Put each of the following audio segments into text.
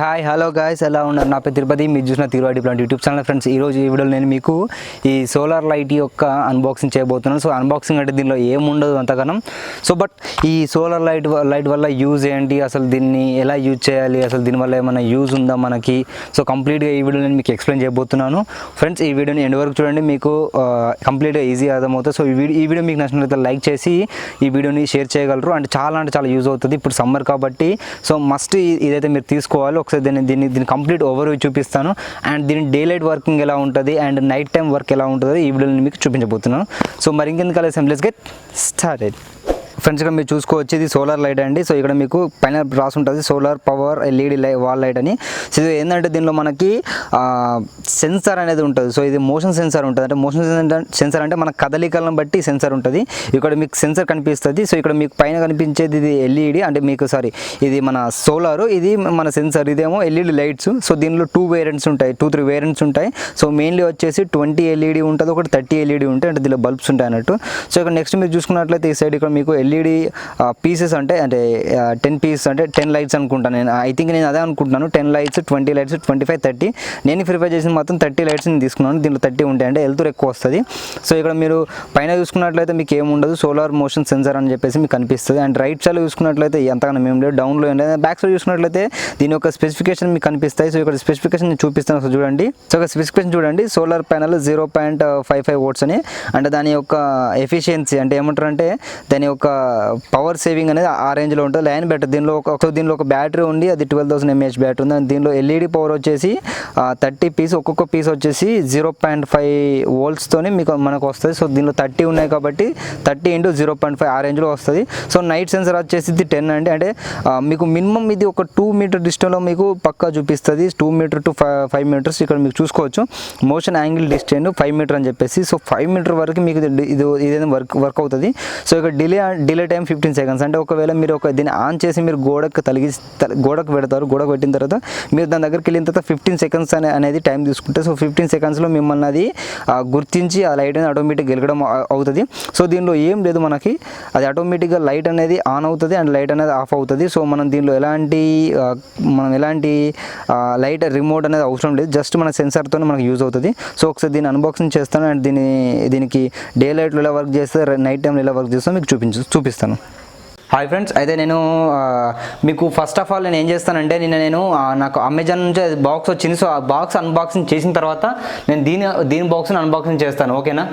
Hi hello guys ఎలా ఉన్నారు? నా పేరు తిరుపతి మీరు చూసిన Thiruvadi plant YouTube channel friends. ఈరోజు ఈ వీడియోలో నేను మీకు ఈ సోలార్ లైట్ యొక్క అన్బాక్సింగ్ చేయబోతున్నాను. సో అన్బాక్సింగ్ అంటే దీనిలో ఏముండదు అంతగానం. సో బట్ ఈ సోలార్ లైట్ లైట్ వల్ల యూజ్ ఏంటి? అసలు దీన్ని ఎలా యూజ్ చేయాలి? అసలు దీనివల్ల ఏమైనా యూజ్ ఉందా మనకి? సో కంప్లీట్గా ఈ వీడియో నేను మీకు ఎక్స్ప్లెయిన్ చేయబోతున్నాను. ఫ్రెండ్స్ ఈ వీడియోని ఎండ్ వరకు చూడండి. మీకు కంప్లీట్గా ఈజీ అర్థమవుతుంది. సో ఈ వీడియో ఈ వీడియో మీకు నచ్చినట్లయితే లైక్ చేసి ఈ వీడియోని షేర్ చేయగలరు. అంటే చాలా అంటే చాలా యూజ్ అవుతుంది. ఇప్పుడు సమ్మర్ కాబట్టి. సో మస్ట్ ఇదైతే మీరు తీసుకోవాలి. ఒకసారి దీన్ని దీన్ని దీన్ని కంప్లీట్ ఓవర్ చూపిస్తాను. అండ్ దీని డే లైట్ వర్కింగ్ ఎలా ఉంటుంది? అండ్ నైట్ టైం వర్క్ ఎలా ఉంటుందో? ఈ వీడియోని మీకు చూపించబోతున్నాను. సో మరి ఇంకెందుకు కలిసి గెట్ స్టార్టెడ్ ఫ్రెండ్స్ ఇక్కడ మీరు చూసుకోవచ్చు ఇది సోలార్ లైట్ అండి. సో ఇక్కడ మీకు పైన రాసి ఉంటుంది సోలార్ పవర్ ఎల్ఈడి లై వాల్ లైట్ అని. సో ఇది ఏంటంటే దీనిలో మనకి సెన్సార్ అనేది ఉంటుంది. సో ఇది మోషన్ సెన్సార్ ఉంటుంది. అంటే మోషన్ సెన్సార్ అంటే మన కదలికలను బట్టి సెన్సార్ ఉంటుంది. ఇక్కడ మీకు సెన్సార్ కనిపిస్తుంది. సో ఇక్కడ మీకు పైన కనిపించేది ఇది ఎల్ఈడి. అంటే మీకు సారీ ఇది మన సోలార్. ఇది మన సెన్సార్. ఇదేమో ఎల్ఈడి లైట్స్. సో దీనిలో టూ వేరియంట్స్ ఉంటాయి. టూ త్రీ వేరియంట్స్ ఉంటాయి. సో మెయిన్లీ వచ్చేసి ట్వంటీ ఎల్ఈడి ఉంటుంది. ఒకటి థర్టీ ఎల్ఈడి ఉంటాయి అంటే దీనిలో బల్బ్స్ ఉంటాయి అన్నట్టు. సో ఇక్కడ నెక్స్ట్ మీరు చూసుకున్నట్లయితే ఈ సైడ్ ఇక్కడ మీకు ఎల్ఈడి పీసెస్ అంటే అంటే టెన్ పీసెస్ అంటే టెన్ లైట్స్ అనుకుంటాను నేను. ఐ థింక్ నేను అదే అనుకుంటున్నాను. Ten lights twenty lights twenty five thirty నేను ప్రిఫర్ చేసిన మొత్తం థర్టీ లైట్స్ నేను తీసుకున్నాను. దీంట్లో థర్టీ ఉంటాయి. అంటే వెళ్తూ ఎక్కువ వస్తుంది. సో ఇక్కడ మీరు పైన చూసుకున్నట్లయితే మీకు ఏముండదు సోలార్ మోషన్ సెన్సార్ అని చెప్పేసి మీకు కనిపిస్తుంది. అండ్ రైట్ సైడ్ చూసుకున్నట్లయితే ఎంతగానో మేము లేదు. డౌన్లో ఏంటి బ్యాక్ సైడ్ చూసుకున్నట్లయితే దీని యొక్క స్పెసిఫికేషన్ మీకు కనిపిస్తాయి. సో ఇక్కడ స్పెసిఫికేషన్ నేను చూపిస్తాను ఒకసారి చూడండి. సో ఒక స్పెసిఫికేషన్ చూడండి. Solar panel zero point five five volts అని. అంటే దాని యొక్క ఎఫిషియన్సీ అంటే ఏమంటారు అంటే దాని యొక్క పవర్ సేవింగ్ అనేది ఆ రేంజ్లో ఉంటుంది. లైన్ బెటర్ దీనిలో ఒక దీనిలో ఒక బ్యాటరీ ఉంది అది ట్వెల్వ్ థౌసండ్ ఎంఏహెచ్ బ్యాటరీ ఉంది. అండ్ దీనిలో ఎల్ఈడి పవర్ వచ్చేసి థర్టీ పీస్ ఒక్కొక్క పీస్ వచ్చేసి జీరో పాయింట్ ఫైవ్ వోల్ట్స్తోనే మీకు మనకు వస్తుంది. సో దీనిలో థర్టీ ఉన్నాయి కాబట్టి thirty into zero point five ఆ రేంజ్లో వస్తుంది. సో నైట్ సెన్సర్ వచ్చేసి ఇది టెన్ అండి. అంటే మీకు మినిమం ఇది ఒక టూ మీటర్ డిస్టెన్స్లో మీకు పక్కా చూపిస్తుంది. Two meter to five five meters ఇక్కడ మీకు చూసుకోవచ్చు. Motion angle distance five meter అని చెప్పేసి. సో ఫైవ్ మీటర్ వరకు మీకు ఇది ఇది ఇదేదో వర్క్ వర్క్ అవుతుంది. సో ఇక్కడ delay delay time fifteen seconds. అంటే ఒకవేళ మీరు ఒక దీన్ని ఆన్ చేసి మీరు గోడకు తలిగి గోడకు పెడతారు గోడకు పెట్టిన తర్వాత మీరు దాని దగ్గరికి వెళ్ళిన తర్వాత ఫిఫ్టీన్ సెకండ్స్ అనే అనేది టైం తీసుకుంటే సో ఫిఫ్టీన్ సెకండ్స్లో మిమ్మల్ని అది గుర్తించి ఆ లైట్ అనేది ఆటోమేటిక్ వెలగడం అవుతుంది. సో దీనిలో ఏం లేదు మనకి అది ఆటోమేటిక్గా లైట్ అనేది ఆన్ అవుతుంది అండ్ లైట్ అనేది ఆఫ్ అవుతుంది. సో మనం దీనిలో ఎలాంటి మనం ఎలాంటి లైట్ రిమోట్ అనేది అవసరం లేదు. జస్ట్ మన సెన్సార్తో మనకు యూజ్ అవుతుంది. సో ఒకసారి దీన్ని అన్బాక్సింగ్ చేస్తాను అండ్ దీని దీనికి డే లైట్లో ఎలా వర్క్ చేస్తే నైట్ టైంలో ఎలా వర్క్ చేస్తాం మీకు చూపించు చూపిస్తాను. హాయ్ ఫ్రెండ్స్ అయితే నేను మీకు ఫస్ట్ ఆఫ్ ఆల్ నేను ఏం చేస్తానంటే నిన్న నేను నాకు అమెజాన్ నుంచి బాక్స్ వచ్చింది. సో ఆ బాక్స్ అన్బాక్సింగ్ చేసిన తర్వాత నేను దీని దీని బాక్స్ని అన్బాక్సింగ్ చేస్తాను. ఓకేనా?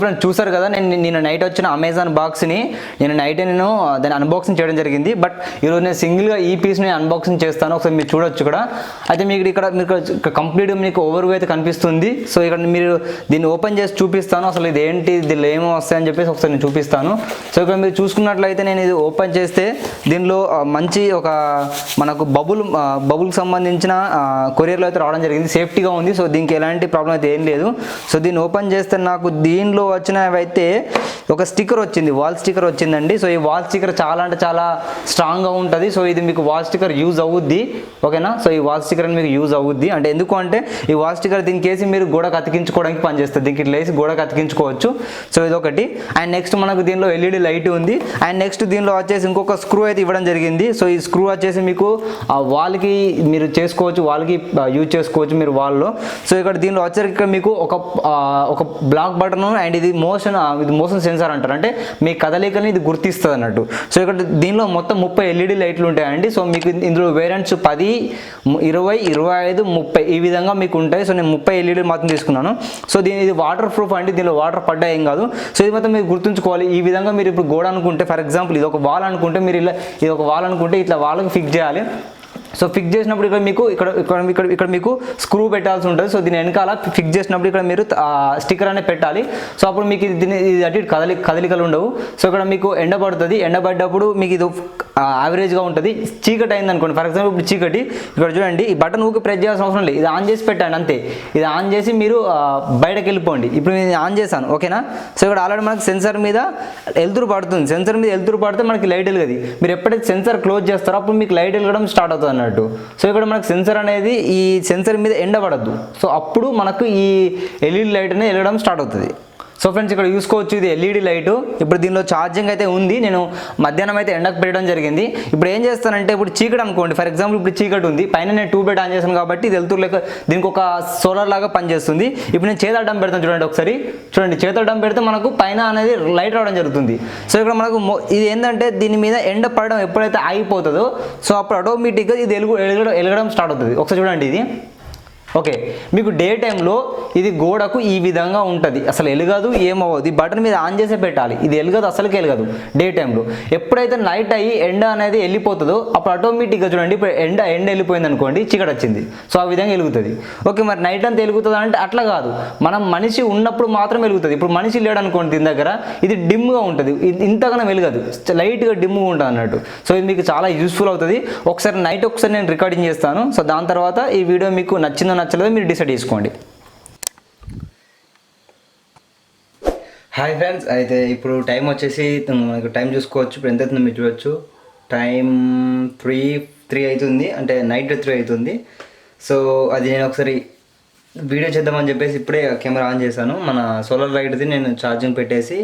ఫ్రెండ్స్ చూసారు కదా నేను నేను నైట్ వచ్చిన అమెజాన్ బాక్స్ని నేను నైట్ నేను దాన్ని అన్బాక్సింగ్ చేయడం జరిగింది. బట్ ఈరోజు నేను సింగిల్గా ఈ పీస్ని అన్బాక్సింగ్ చేస్తాను. ఒకసారి మీరు చూడొచ్చు కూడా అయితే మీకు ఇక్కడ మీకు కంప్లీట్గా మీకు ఓవర్ అయితే కనిపిస్తుంది. సో ఇక్కడ మీరు దీన్ని ఓపెన్ చేసి చూపిస్తాను. అసలు ఇది ఏంటి దీనిలో ఏమో వస్తాయని చెప్పేసి ఒకసారి నేను చూపిస్తాను. సో ఇక్కడ మీరు చూసుకున్నట్లయితే నేను ఇది ఓపెన్ చేస్తే దీనిలో మంచి ఒక మనకు బబుల్ బబుల్కి సంబంధించిన కొరియర్లో అయితే రావడం జరిగింది. సేఫ్టీగా ఉంది. సో దీనికి ఎలాంటి ప్రాబ్లం అయితే ఏం లేదు. సో దీన్ని ఓపెన్ చేస్తే నాకు దీనిలో వచ్చినవి అయితే ఒక స్టిక్కర్ వచ్చింది వాల్ స్టిక్కర్ వచ్చిందండి. సో ఈ వాల్ స్టిక్కర్ చాలా అంటే చాలా స్ట్రాంగ్గా ఉంటుంది. సో ఇది మీకు వాల్ స్టిక్కర్ యూజ్ అవుద్ది. ఓకేనా? సో ఈ వాల్ స్టిక్కర్ మీకు యూజ్ అవుద్ది. అంటే ఎందుకు అంటే ఈ వాల్ స్టిక్కర్ దీనికి వేసి మీరు గోడ కతికించుకోవడానికి పనిచేస్తుంది. దీనికి ఇట్లా వేసి గోడ కతికించుకోవచ్చు సో ఇది ఒకటి అండ్ నెక్స్ట్ మనకు దీనిలో ఎల్ఈడి లైట్ ఉంది. అండ్ నెక్స్ట్ దీనిలో వచ్చేసి ఇంకొక స్క్రూ అయితే ఇవ్వడం జరిగింది. సో ఈ స్క్రూ వచ్చేసి మీకు ఆ వాల్కి మీరు చేసుకోవచ్చు వాల్కి యూజ్ చేసుకోవచ్చు మీరు వాల్లో. సో ఇక్కడ దీనిలో వచ్చేసరికి మీకు ఒక ఒక బ్లాక్ బటన్ అండ్ ఇది మోషన్ ఇది మోషన్ సెన్సార్ అంటారు. అంటే మీ కదలికని ఇది గుర్తిస్తుంది అన్నట్టు సో ఇక్కడ దీనిలో మొత్తం ముప్పై ఎల్ఈడి లైట్లు ఉంటాయండి. సో మీకు ఇందులో వేరియంట్స్ పది ఇరవై ఇరవై ఐదు ముప్పై ఈ విధంగా మీకు ఉంటాయి. సో నేను ముప్పై ఎల్ఈడి మాత్రం తీసుకున్నాను. సో దీని ఇది వాటర్ ప్రూఫ్ అండి. దీనిలో వాటర్ పడ్డా ఏం కాదు. సో ఇది మాత్రం మీరు గుర్తుంచుకోవాలి. ఈ విధంగా మీరు ఇప్పుడు గోడ అనుకుంటే ఫర్ ఎగ్జాంపుల్ ఇది ఒక వాల్ అనుకుంటే మీరు ఇలా ఇది ఒక వాల్ అనుకుంటే ఇట్లా వాళ్ళకి ఫిక్స్ చేయాలి. సో ఫిక్స్ చేసినప్పుడు ఇక్కడ మీకు ఇక్కడ ఇక్కడ ఇక్కడ ఇక్కడ మీకు స్క్రూ పెట్టాల్సి ఉంటుంది. సో దీని వెనకాల ఫిక్స్ చేసినప్పుడు ఇక్కడ మీరు స్టిక్కర్ అనేది పెట్టాలి. సో అప్పుడు మీకు దీని ఇది అటు కదలి కదలికలు ఉండవు. సో ఇక్కడ మీకు ఎండ పడుతుంది. ఎండ పడ్డప్పుడు మీకు ఇది యావరేజ్గా ఉంటుంది. చీకటి అయింది అనుకోండి. ఫర్ ఎగ్జాంపుల్ ఇప్పుడు చీకటి. ఇక్కడ చూడండి ఈ బటన్ ఊకి ప్రెస్ చేయాల్సిన అవసరం లేదు. ఇది ఆన్ చేసి పెట్టండి అంతే. ఇది ఆన్ చేసి మీరు బయటకు వెళ్ళిపోండి. ఇప్పుడు నేను ఆన్ చేశాను ఓకేనా? సో ఇక్కడ ఆల్రెడీ మనకు సెన్సార్ మీద వెళ్తురు పడుతుంది. సెన్సార్ మీద వెళ్తురు పడితే మనకి లైట్ వెలుగది. మీరు ఎప్పుడైతే సెన్సార్ క్లోజ్ చేస్తారో అప్పుడు మీకు లైట్ వెలగడం స్టార్ట్ అవుతుంది అన్నట్టు. సో ఇక్కడ మనకు సెన్సర్ అనేది ఈ సెన్సర్ మీద ఎండబడద్దు. సో అప్పుడు మనకు ఈ ఎల్ఈడి లైట్ అనేది వెళ్ళడం స్టార్ట్ అవుతుంది. సో ఫ్రెండ్స్ ఇక్కడ చూసుకోవచ్చు ఇది ఎల్ఈడి లైట్. ఇప్పుడు దీనిలో ఛార్జింగ్ అయితే ఉంది. నేను మధ్యాహ్నం అయితే ఎండకు పెట్టడం జరిగింది. ఇప్పుడు ఏం చేస్తానంటే ఇప్పుడు చీకటి అనుకోండి. ఫర్ ఎగ్జాంపుల్ ఇప్పుడు చీకటి ఉంది. పైన నేను ట్యూబ్ లైట్ ఆన్ చేశాను కాబట్టి ఇది వెళ్తూ లేక దీనికి ఒక సోలార్ లాగా పనిచేస్తుంది. ఇప్పుడు నేను చేతడ్డం పెడతాను చూడండి ఒకసారి. చూడండి చేతడ్డం పెడితే మనకు పైన అనేది లైట్ రావడం జరుగుతుంది. సో ఇక్కడ మనకు మొ- ఇది ఏంటంటే దీని మీద ఎండ పడడం ఎప్పుడైతే ఆగిపోతుందో సో అప్పుడు ఆటోమేటిక్గా ఇది ఎలుగు ఎలగడం ఎలగడం స్టార్ట్ అవుతుంది. ఒకసారి చూడండి ఇది. ఓకే మీకు డే టైంలో ఇది గోడకు ఈ విధంగా ఉంటుంది. అసలు ఎలగదు ఏమవ్వదు. ఈ బటన్ మీద ఆన్ చేసే పెట్టాలి. ఇది ఎలగదు అసలుకి ఎలగదు డే టైంలో. ఎప్పుడైతే నైట్ అయ్యి ఎండ అనేది వెళ్ళిపోతుందో అప్పుడు ఆటోమేటిక్గా చూడండి ఇప్పుడు ఎండ ఎండ వెళ్ళిపోయింది అనుకోండి చీకటి వచ్చింది. సో ఆ విధంగా వెలుగుతుంది. ఓకే మరి నైట్ అంతా వెలుగుతుంది అంటే అట్లా కాదు. మనం మనిషి ఉన్నప్పుడు మాత్రం వెలుగుతుంది. ఇప్పుడు మనిషి లేడు అనుకోండి దీని దగ్గర ఇది డిమ్గా ఉంటుంది. ఇంతగానో వెలుగదు. లైట్గా డిమ్గా ఉంటుంది అన్నట్టు. సో ఇది మీకు చాలా యూస్ఫుల్ అవుతుంది. ఒకసారి నైట్ ఒకసారి నేను రికార్డింగ్ చేస్తాను. సో దాని తర్వాత ఈ వీడియో మీకు నచ్చిందని నచ్చలేదో మీరు డిసైడ్ చేసుకోండి. హాయ్ ఫ్రెండ్స్ అయితే ఇప్పుడు టైం వచ్చేసి మనకు టైం చూసుకోవచ్చు ఇప్పుడు ఎంత అవుతుందో మీరు చూడవచ్చు టైం త్రీ త్రీ అవుతుంది అంటే నైట్ త్రీ అవుతుంది. సో అది నేను ఒకసారి వీడియో చేద్దామని చెప్పేసి ఇప్పుడే కెమెరా ఆన్ చేశాను. మన సోలార్ లైట్ది నేను ఛార్జింగ్ పెట్టేసి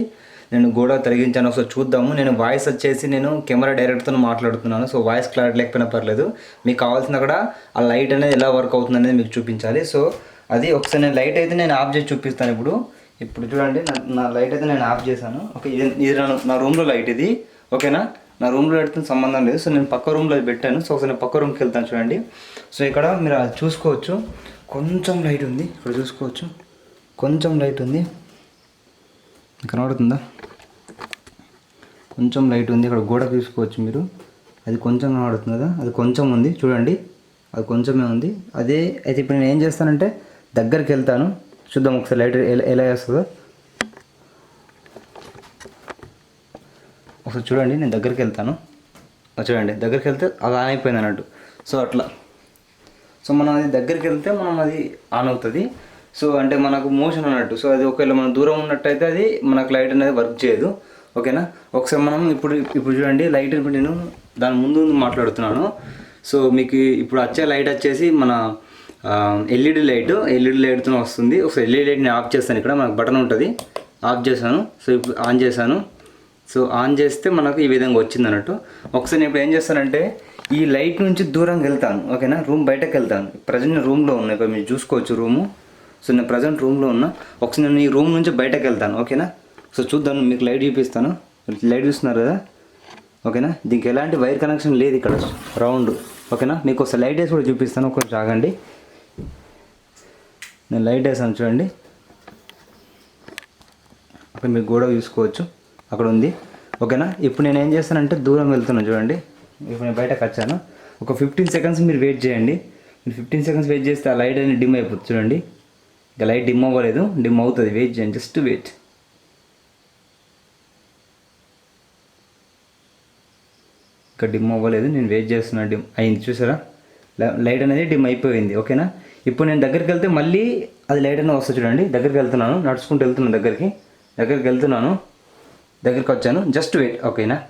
నేను గోడ తొలగించాను ఒకసారి చూద్దాము. నేను వాయిస్ వచ్చేసి నేను కెమెరా డైరెక్ట్తో మాట్లాడుతున్నాను. సో వాయిస్ క్లారిటీ లేకపోయినా పర్లేదు. మీకు కావాల్సిన కూడా ఆ లైట్ అనేది ఎలా వర్క్ అవుతుంది అనేది మీకు చూపించాలి. సో అది ఒకసారి నేను లైట్ అయితే నేను ఆఫ్ చేసి చూపిస్తాను ఇప్పుడు. ఇప్పుడు చూడండి నా- లైట్ అయితే నేను ఆఫ్ చేశాను. ఓకే ఇది ఇది నా నా రూమ్లో లైట్ ఇది. ఓకేనా నా? రూమ్లో పెడుతున్న సంబంధం లేదు. సో నేను పక్క రూమ్లో పెట్టాను. సో ఒకసారి నేను పక్క రూమ్కి వెళ్తాను చూడండి. సో ఇక్కడ మీరు చూసుకోవచ్చు. కొంచెం లైట్ ఉంది. ఇక్కడ చూసుకోవచ్చు. కొంచెం లైట్ ఉంది. కనబడుతుందా? కొంచెం లైట్ ఉంది ఇక్కడ గోడ చూసుకోవచ్చు మీరు. అది కొంచెం కనబడుతుంది? కదా అది కొంచెం ఉంది చూడండి. అది కొంచెమే ఉంది. అదే అయితే ఇప్పుడు నేను ఏం చేస్తానంటే దగ్గరికి వెళ్తాను. చూద్దాం ఒకసారి లైట్ ఎలా ఎలా వేస్తుందో. ఒకసారి చూడండి నేను దగ్గరికి వెళ్తాను. చూడండి దగ్గరికి వెళ్తే అది ఆన్ అయిపోయింది అన్నట్టు. సో అట్లా. సో మనం అది దగ్గరికి వెళ్తే మనం అది ఆన్ అవుతుంది. సో అంటే మనకు మోషన్ అన్నట్టు. సో అది ఒకవేళ మనం దూరం ఉన్నట్టయితే అది మనకు లైట్ అనేది వర్క్ చేయదు. ఓకేనా? ఒకసారి మనం ఇప్పుడు ఇప్పుడు చూడండి లైట్ ఇప్పుడు నేను దాని ముందు మాట్లాడుతున్నాను. సో మీకు ఇప్పుడు వచ్చే లైట్ వచ్చేసి మన ఎల్ఈడి లైట్. ఎల్ఈడి లైట్తో వస్తుంది. ఒకసారి ఎల్ఈడి లైట్ని ఆఫ్ చేస్తాను ఇక్కడ. మనకు బటన్ ఉంటుంది. ఆఫ్ చేశాను. సో ఇప్పుడు ఆన్ చేశాను. సో ఆన్ చేస్తే మనకు ఈ విధంగా వచ్చింది అన్నట్టు. ఒకసారి నేను ఇప్పుడు ఏం చేస్తానంటే ఈ లైట్ నుంచి దూరంగా వెళ్తాను. ఓకేనా? రూమ్ బయటకు వెళ్తాను. ప్రజెంట్ రూమ్లో ఉన్నాయి. ఇప్పుడు మీరు చూసుకోవచ్చు రూము. సో నేను ప్రజెంట్ రూమ్లో ఉన్నా. ఒకసారి నేను ఈ రూమ్ నుంచి బయటకు వెళ్తాను ఓకేనా? సో చూద్దాం మీకు లైట్ చూపిస్తాను. లైట్ చూస్తున్నారు కదా? ఓకేనా? దీనికి ఎలాంటి వైర్ కనెక్షన్ లేదు ఇక్కడ. రౌండ్ ఓకేనా? మీకు ఒకసారి లైట్ వేసి కూడా చూపిస్తాను ఒకసారి ఆగండి. నేను లైట్ వేసాను చూడండి. అక్కడ మీరు గోడ చూసుకోవచ్చు. అక్కడ ఉంది. ఓకేనా? ఇప్పుడు నేను ఏం చేస్తానంటే దూరం వెళ్తున్నాను చూడండి. ఇప్పుడు నేను బయటకు వచ్చాను. ఒక ఫిఫ్టీన్ సెకండ్స్ మీరు వెయిట్ చేయండి. మీరు ఫిఫ్టీన్ సెకండ్స్ వెయిట్ చేస్తే ఆ లైట్ అనేది డిమ్ అయిపోతుంది చూడండి. ఇక లైట్ డిమ్ అవ్వలేదు డిమ్ అవుతుంది. వెయిట్ చేయండి జస్ట్ వెయిట్ ఇంకా డిమ్ అవ్వలేదు నేను వెయిట్ చేస్తున్నా డిమ్ అయింది చూసారా? లై- లైట్ అనేది డిమ్ అయిపోయింది ఓకేనా? ఇప్పుడు నేను దగ్గరికి వెళ్తే మళ్ళీ అది లైట్ అనేది వస్తుంది చూడండి. దగ్గరికి వెళ్తున్నాను నడుచుకుంటూ వెళ్తున్నాను దగ్గరికి. దగ్గరికి వెళ్తున్నాను దగ్గరికి వచ్చాను. జస్ట్ వెయిట్ ఓకేనా?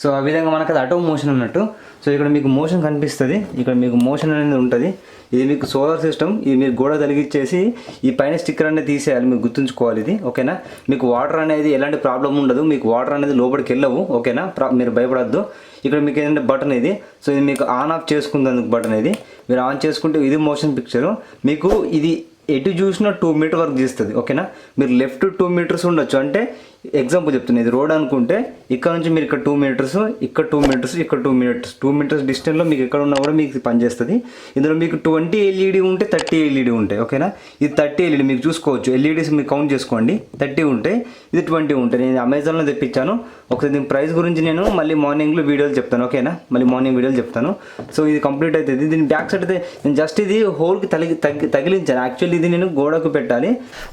సో ఆ విధంగా మనకు అది ఆటో మోషన్ అన్నట్టు. సో ఇక్కడ మీకు మోషన్ కనిపిస్తుంది. ఇక్కడ మీకు మోషన్ అనేది ఉంటుంది. ఇది మీకు సోలార్ సిస్టమ్ ఇది మీరు గోడ తలిగిచ్చేసి ఈ పైన స్టిక్కర్ అనేది తీసేయాలి మీరు గుర్తుంచుకోవాలి ఇది ఓకేనా? మీకు వాటర్ అనేది ఎలాంటి ప్రాబ్లం ఉండదు. మీకు వాటర్ అనేది లోపలికి వెళ్ళవు ఓకేనా? ప్రా- మీరు భయపడద్దు. ఇక్కడ మీకు ఏంటంటే బటన్ ఇది. సో ఇది మీకు ఆన్ ఆఫ్ చేసుకుందందుకు బటన్ ఇది. మీరు ఆన్ చేసుకుంటే ఇది మోషన్ పిక్చరు మీకు ఇది ఎటు చూసినా టూ మీటర్ వరకు తీస్తుంది ఓకేనా? మీరు లెఫ్ట్ టూ మీటర్స్ ఉండొచ్చు. అంటే ఎగ్జాంపుల్ చెప్తున్నా. ఇది రోడ్ అనుకుంటే ఇక్కడ నుంచి మీరు ఇక్కడ టూ మీటర్స్ ఇక్కడ టూ మీటర్స్ ఇక్కడ టూ మీటర్స్ టూ మీటర్స్ డిస్టెన్స్లో మీకు ఎక్కడ ఉన్నా కూడా మీకు పనిచేస్తుంది ఇందులో మీకు ట్వంటీ ఎల్ఈడి ఉంటే థర్టీ ఎల్ఈడి ఉంటాయి. ఓకేనా ఇది థర్టీ ఎల్ఈడి మీకు చూసుకోవచ్చు. ఎల్ఈడీస్ మీరు కౌంట్ చేసుకోండి. థర్టీ ఉంటాయి. ఇది ట్వంటీ ఉంటాయి. నేను అమెజాన్లో తెప్పించాను. ఒకసారి దీని ప్రైస్ గురించి నేను మళ్ళీ మార్నింగ్లో వీడియోలు చెప్తాను. ఓకేనా మళ్ళీ మార్నింగ్ వీడియోలు చెప్తాను. సో ఇది కంప్లీట్ అవుతుంది దీని బ్యాక్ సైడ్ అయితే నేను జస్ట్ ఇది హోల్కి తగిలి తగి తగిలించాను. యాక్చువల్లీ ఇది నేను గోడకు పెట్టాలి.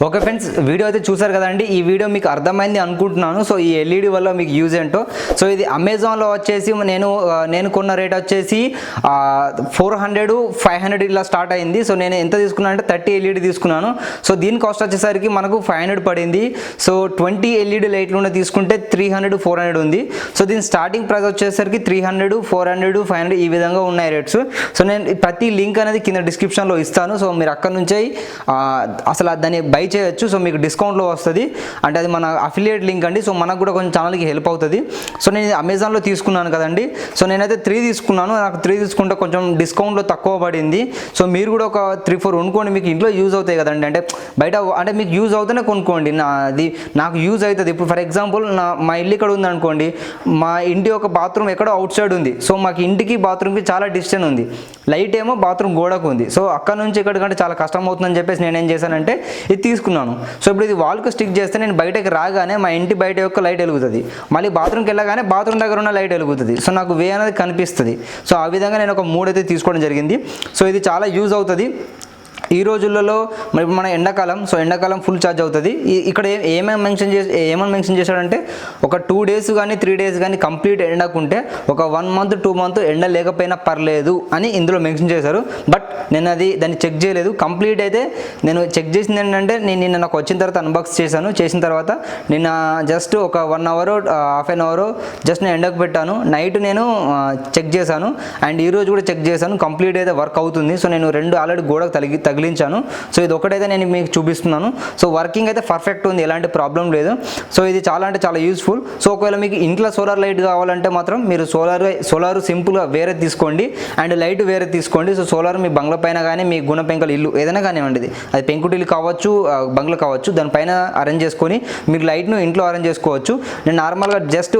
ఓకే ఫ్రెండ్స్ వీడియో అయితే చూసారు కదండి. ఈ వీడియో మీకు అర్థమైంది అనుకుంటున్నాను. సో ఈ ఎల్ఈడి వల్ల మీకు యూజ్ ఏంటో. సో ఇది అమెజాన్లో వచ్చేసి నేను నేను కొన్న రేట్ వచ్చేసి ఫోర్ హండ్రెడ్ ఫైవ్ హండ్రెడ్ ఇలా స్టార్ట్ అయింది. సో నేను ఎంత తీసుకున్నాను అంటే థర్టీ ఎల్ఈడి తీసుకున్నాను. సో దీని కాస్ట్ వచ్చేసరికి మనకు ఫైవ్ హండ్రెడ్ పడింది. సో ట్వంటీ ఎల్ఈడి లైట్లు ఉన్న తీసుకుంటే త్రీ హండ్రెడ్ ఫోర్ హండ్రెడ్ ఉంది. సో దీని స్టార్టింగ్ ప్రైస్ వచ్చేసరికి three hundred four hundred five hundred ఈ విధంగా ఉన్నాయి రేట్స్. సో నేను ప్రతి లింక్ అనేది కింద డిస్క్రిప్షన్లో ఇస్తాను. సో మీరు అక్కడ నుంచే అసలు దాన్ని బై చేయొచ్చు. సో మీకు డిస్కౌంట్లో వస్తుంది. అంటే అది మన అఫిలియేట్ లింక్ అండి. సో మనకు కూడా కొంచెం ఛానల్కి హెల్ప్ అవుతుంది. సో నేను అమెజాన్లో తీసుకున్నాను కదండి. సో నేనైతే త్రీ తీసుకున్నాను. నాకు త్రీ తీసుకుంటే కొంచెం డిస్కౌంట్లో తక్కువ పడింది. సో మీరు కూడా ఒక త్రీ ఫోర్ కొనుక్కోండి. మీకు ఇంట్లో యూజ్ అవుతాయి కదండి. అంటే బయట అంటే మీకు యూజ్ అవుతూనే కొనుక్కోండి. నా అది నాకు యూజ్ అవుతుంది. ఇప్పుడు ఫర్ ఎగ్జాంపుల్ నా మా ఇల్లు ఇక్కడ ఉంది అనుకోండి. మా ఇంటి యొక్క బాత్రూమ్ ఎక్కడో అవుట్ సైడ్ ఉంది. సో మాకు ఇంటికి బాత్రూమ్కి చాలా డిస్టెన్స్ ఉంది. లైట్ ఏమో బాత్రూమ్ గోడకు ఉంది. సో అక్కడ నుంచి ఇక్కడికంటే చాలా కష్టం అవుతుందని చెప్పేసి నేను ఏం చేశానంటే ఇది తీసుకున్నాను. సో ఇప్పుడు ఇది వాల్కు స్టిక్ చేస్తే నేను బయటకి రాగానే మా ఇంటి బయట యొక్క లైట్ వెలుగుతుంది. మళ్ళీ బాత్రూమ్కి వెళ్ళగానే బాత్రూమ్ దగ్గర ఉన్న లైట్ వెలుగుతుంది. సో నాకు వే అనేది కనిపిస్తుంది. సో ఆ విధంగా నేను ఒక మూడైతే అయితే తీసుకోవడం జరిగింది. సో ఇది చాలా యూజ్ అవుతుంది. ఈ రోజులలో మరి మన ఎండాకాలం సో ఎండాకాలం ఫుల్ ఛార్జ్ అవుతుంది. ఇక్కడ ఏమేమి మెన్షన్ చేసి ఏమని మెన్షన్ చేశాడంటే ఒక టూ డేస్ కానీ త్రీ డేస్ కానీ కంప్లీట్ ఎండకుంటే ఒక వన్ మంత్ టూ మంత్ ఎండ లేకపోయినా పర్లేదు అని ఇందులో మెన్షన్ చేశారు. బట్ నేను అది దాన్ని చెక్ చేయలేదు. కంప్లీట్ అయితే నేను చెక్ చేసింది ఏంటంటే నేను నిన్న నాకు వచ్చిన తర్వాత అన్బాక్స్ చేశాను. చేసిన తర్వాత నిన్న జస్ట్ ఒక one hour half an hour just నేను ఎండకు పెట్టాను. నైట్ నేను చెక్ చేశాను. అండ్ ఈరోజు కూడా చెక్ చేశాను. కంప్లీట్ అయితే వర్క్ అవుతుంది. సో నేను రెండు ఆల్రెడీ గోడకు తగిలి తగిలించాను సో ఇది ఒకటైతే నేను మీకు చూపిస్తున్నాను. సో వర్కింగ్ అయితే పర్ఫెక్ట్ ఉంది ఎలాంటి ప్రాబ్లం లేదు. సో ఇది చాలా అంటే చాలా యూస్ఫుల్. సో ఒకవేళ మీకు ఇంట్లో సోలార్ లైట్ కావాలంటే మాత్రం మీరు సోలార్ సోలార్ సింపుల్గా వేరే తీసుకోండి. అండ్ లైట్ వేరే తీసుకోండి. సో సోలార్ మీ బంగ్లా పైన కానీ మీ గుణ పెంకల ఇల్లు ఏదైనా కానివ్వండి. అది పెంకుటిల్లు కావచ్చు బంగ్లా కావచ్చు దానిపైన అరేంజ్ చేసుకొని మీరు లైట్ను ఇంట్లో అరేంజ్ చేసుకోవచ్చు. నేను నార్మల్గా జస్ట్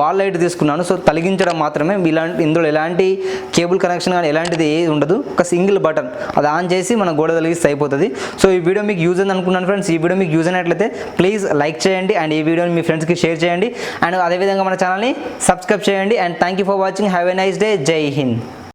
వాల్ లైట్ తీసుకున్నాను. సో తొలగించడం మాత్రమే ఇలాంటి ఇందులో ఎలాంటి కేబుల్ కనెక్షన్ కానీ ఎలాంటిది ఏది ఉండదు. ఒక సింగిల్ బటన్ అది ఆన్ చేసి మనం గోడ తొలగిస్తే అయిపోతుంది. సో ఈ వీడియో మీకు యూజ్ అని అనుకున్నాను ఫ్రెండ్స్. ఈ వీడియో మీకు యూజ్ అయినట్లయితే ప్లీజ్ లైక్ చేయండి అండ్ ఈ వీడియోని మీ ఫ్రెండ్స్కి షేర్ చేయండి. అండ్ అదేవిధంగా మన ఛానల్ని సబ్స్క్రైబ్ చేయండి. And thank you for watching. Have a nice day. జై హింద్.